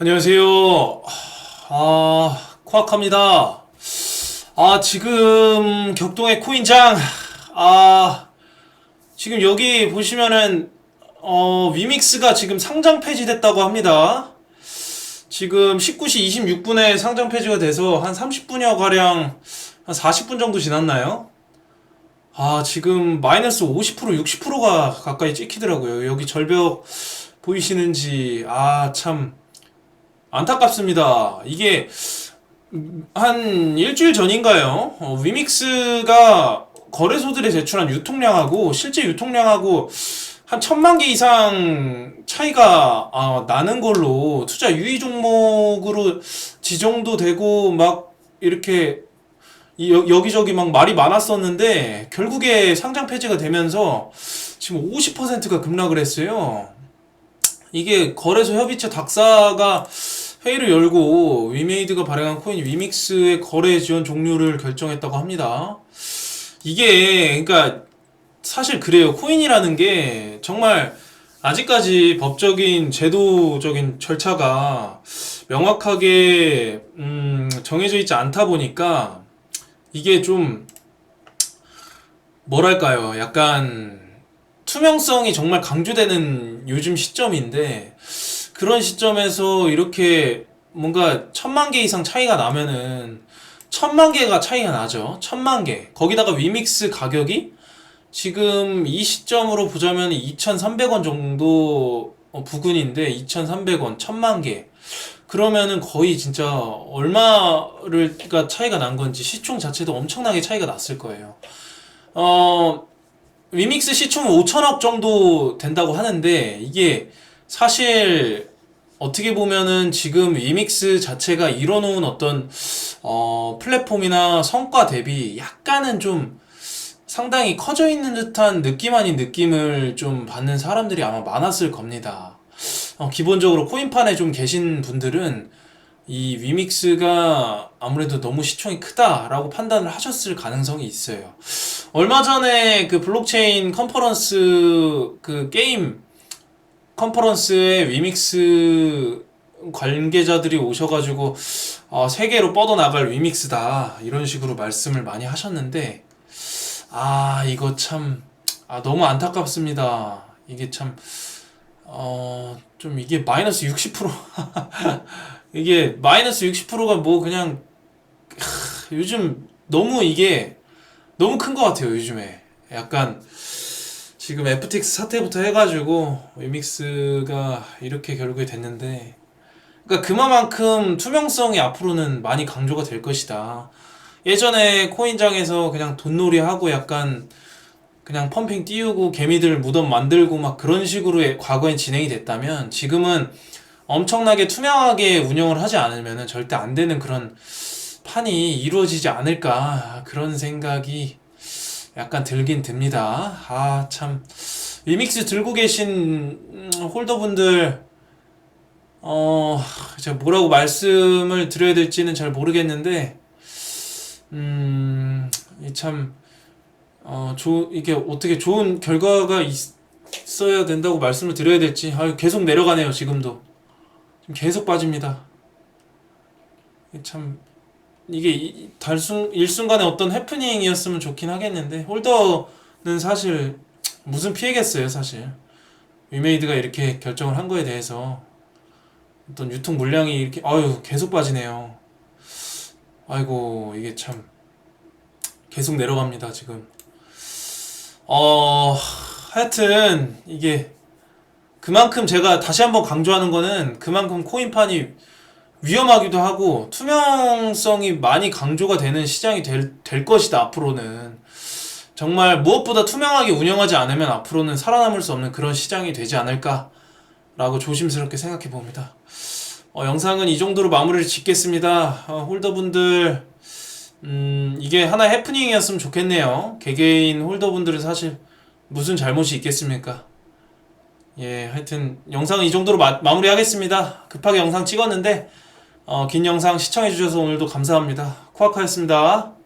안녕하세요. 아, 코악합니다. 아, 지금 격동의 코인장, 아, 지금 여기 보시면은, 어, 위믹스가 지금 상장 폐지됐다고 합니다. 지금 19시 26분에 상장 폐지가 돼서 한 30분여 가량, 한 40분 정도 지났나요? 아, 지금 마이너스 50% 60%가 가까이 찍히더라고요. 여기 절벽 보이시는지, 아, 참. 안타깝습니다. 이게 음, 한 일주일 전인가요? 어, 위믹스가 거래소들에 제출한 유통량하고 실제 유통량하고 한 천만 개 이상 차이가 아, 나는 걸로 투자 유의 종목으로 지정도 되고 막 이렇게 여기저기 막 말이 많았었는데 결국에 상장 폐지가 되면서 지금 50%가 급락을 했어요. 이게 거래소 협의체 dak사가 회의를 열고 위메이드가 발행한 코인 위믹스의 거래 지원 종료를 결정했다고 합니다. 이게 그러니까 사실 그래요. 코인이라는 게 정말 아직까지 법적인 제도적인 절차가 명확하게 음, 정해져 있지 않다 보니까 이게 좀 뭐랄까요? 약간 투명성이 정말 강조되는 요즘 시점인데 그런 시점에서 이렇게 뭔가 천만 개 이상 차이가 나면은 천만 개가 차이가 나죠. 천만 개. 거기다가 위믹스 가격이 지금 이 시점으로 보자면 2,300원 정도 어, 부근인데 2,300원, 천만 개. 그러면은 거의 진짜 얼마를가 차이가 난 건지 시총 자체도 엄청나게 차이가 났을 거예요. 어, 위믹스 시총은 5천억 정도 된다고 하는데 이게 사실 어떻게 보면은 지금 위믹스 자체가 이뤄놓은 어떤 어, 플랫폼이나 성과 대비 약간은 좀 상당히 커져 있는 듯한 느낌 아닌 느낌을 좀 받는 사람들이 아마 많았을 겁니다. 어, 기본적으로 코인판에 좀 계신 분들은 이 위믹스가 아무래도 너무 시총이 크다라고 판단을 하셨을 가능성이 있어요. 얼마 전에 그 블록체인 컨퍼런스 그 게임 컨퍼런스에 위믹스 관계자들이 오셔가지고 어, 세계로 뻗어나갈 위믹스다 이런 식으로 말씀을 많이 하셨는데 아 이거 참 아, 너무 안타깝습니다. 이게 참 어, 좀 이게 마이너스 60% 이게 마이너스 60%가 뭐 그냥 크, 요즘 너무 이게 너무 큰 것 같아요 요즘에. 약간 지금 FTX 사태부터 해가지고 위믹스가 이렇게 결국에 됐는데 그러니까 그만큼 투명성이 앞으로는 많이 강조가 될 것이다. 예전에 코인장에서 그냥 돈놀이 하고 약간 그냥 펌핑 띄우고 개미들 무덤 만들고 막 그런 식으로 과거엔 진행이 됐다면 지금은 엄청나게 투명하게 운영을 하지 않으면 절대 안 되는 그런 판이 이루어지지 않을까 그런 생각이 약간 들긴 듭니다. 아, 참. 위믹스 들고 계신 음, 홀더분들, 어, 제가 뭐라고 말씀을 드려야 될지는 잘 모르겠는데, 음, 이 참, 어, 조, 이게 어떻게 좋은 결과가 있, 있어야 된다고 말씀을 드려야 될지, 아, 계속 내려가네요, 지금도. 지금 계속 빠집니다. 이참 이게 이- 달순 일순간에 어떤 해프닝이었으면 좋긴 하겠는데 홀더는 사실 무슨 피해겠어요 사실 위메이드가 이렇게 결정을 한 거에 대해서 어떤 유통 물량이 이렇게 아유 계속 빠지네요 아이고 이게 참 계속 내려갑니다 지금 어 하여튼 이게 그만큼 제가 다시 한번 강조하는 거는 그만큼 코인판이 위험하기도 하고 투명성이 많이 강조가 되는 시장이 될, 될 것이다 앞으로는 정말 무엇보다 투명하게 운영하지 않으면 앞으로는 살아남을 수 없는 그런 시장이 되지 않을까 라고 조심스럽게 생각해 봅니다. 어, 영상은 이 정도로 마무리를 짓겠습니다. 어, 홀더분들 음, 이게 하나의 해프닝이었으면 좋겠네요. 개개인 홀더분들은 사실 무슨 잘못이 있겠습니까? 예, 하여튼 영상은 이 정도로 마, 마무리하겠습니다. 급하게 영상 찍었는데 어, 긴 영상 시청해주셔서 오늘도 감사합니다. 코아카였습니다.